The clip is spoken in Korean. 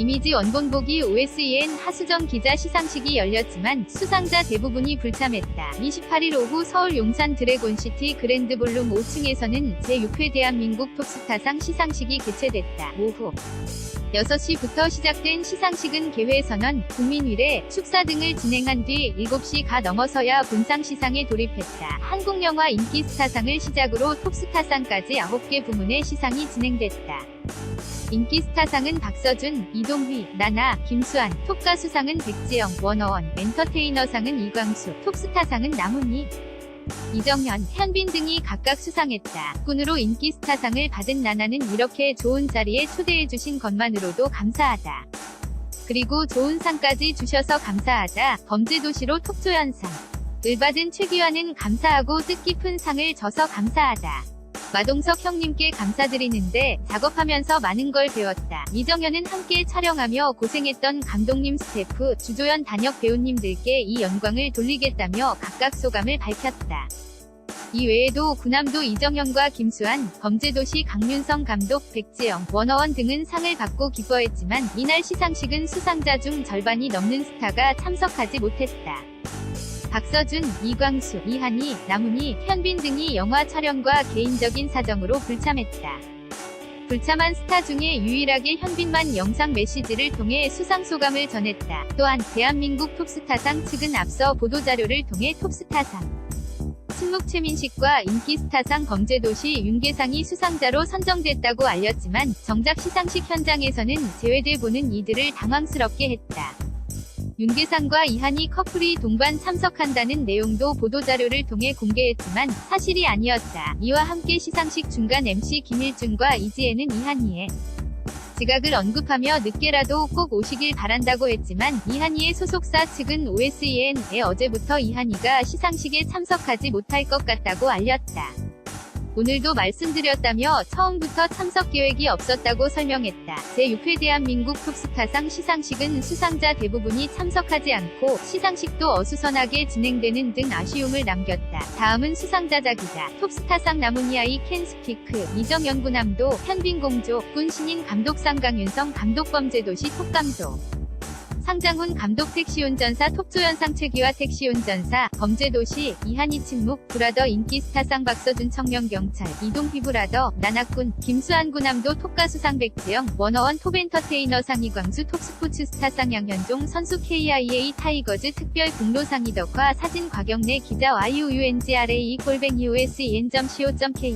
이미지 원본 보기 OSEN 하수정 기자 시상식이 열렸지만 수상자 대부분이 불참했다. 28일 오후 서울 용산 드래곤시티 그랜드볼룸 5층에서는 제6회 대한민국 톱스타상 시상식이 개최됐다. 오후 6시부터 시작된 시상식은 개회선언, 국민위례, 축사 등을 진행한 뒤 7시 가 넘어서야 본상 시상에 돌입했다. 한국영화 인기스타상을 시작으로 톱스타상까지 9개 부문의 시상이 진행됐다. 인기스타상은 박서준, 이동휘, 나나, 김수환, 톱가수상은 백지영, 원어원, 엔터테이너상은 이광수, 톱스타상은 남훈이, 이정현, 현빈 등이 각각 수상했다. 군으로 인기 스타상을 받은 나나는 이렇게 좋은 자리에 초대해주신 것만으로도 감사하다. 그리고 좋은 상까지 주셔서 감사하다. 범죄도시로 톱조연상. 을 받은 최기환은 감사하고 뜻깊은 상을 줘서 감사하다. 마동석 형님께 감사드리는데 작업하면서 많은 걸 배웠다. 이정현은 함께 촬영하며 고생했던 감독님 스태프, 주조연 단역 배우님들께 이 영광을 돌리겠다며 각각 소감을 밝혔다. 이 외에도 구남도 이정현과 김수환, 범죄도시 강윤성 감독, 백지영, 원어원 등은 상을 받고 기뻐했지만 이날 시상식은 수상자 중 절반이 넘는 스타가 참석하지 못했다. 박서준, 이광수, 이한희, 남훈이, 현빈 등이 영화 촬영과 개인적인 사정으로 불참했다. 불참한 스타 중에 유일하게 현빈만 영상 메시지를 통해 수상 소감을 전했다. 또한 대한민국 톱스타상 측은 앞서 보도자료를 통해 톱스타상 침묵 최민식과 인기 스타상 범죄도시 윤계상이 수상자로 선정됐다고 알렸지만 정작 시상식 현장에서는 제외돼 보는 이들을 당황스럽게 했다. 윤계상과 이한이 커플이 동반 참석한다는 내용도 보도자료를 통해 공개했지만 사실이 아니었다. 이와 함께 시상식 중간 MC 김일중과 이지혜는 이한이의 지각을 언급하며 늦게라도 꼭 오시길 바란다고 했지만 이한이의 소속사 측은 OSEN에 어제부터 이한이가 시상식에 참석하지 못할 것 같다고 알렸다. 오늘도 말씀드렸다며 처음부터 참석 계획이 없었다고 설명했다. 제6회 대한민국 톱스타상 시상식은 수상자 대부분이 참석하지 않고 시상식도 어수선하게 진행되는 등 아쉬움을 남겼다. 다음은 수상자작이다. 톱스타상 남은이아이 캔스피크, 이정연 구남도, 현빈공조, 군 신인 감독상 강윤성 감독 범죄도시 톱감독. 상장훈 감독 택시운전사 톱조연상 최기화 택시운전사 범죄도시 이한이 침묵 브라더 인기 스타상 박서준 청년경찰 이동피 브라더 나나꾼 김수환 구남도 톱가수상 백지영 원어원 톱엔터테이너 상 이광수 톱스포츠 스타상 양현종 선수 KIA 타이거즈 특별 공로상 이덕화 사진 과경내 기자 YOUNGRA 골뱅이 OSEN.co.kr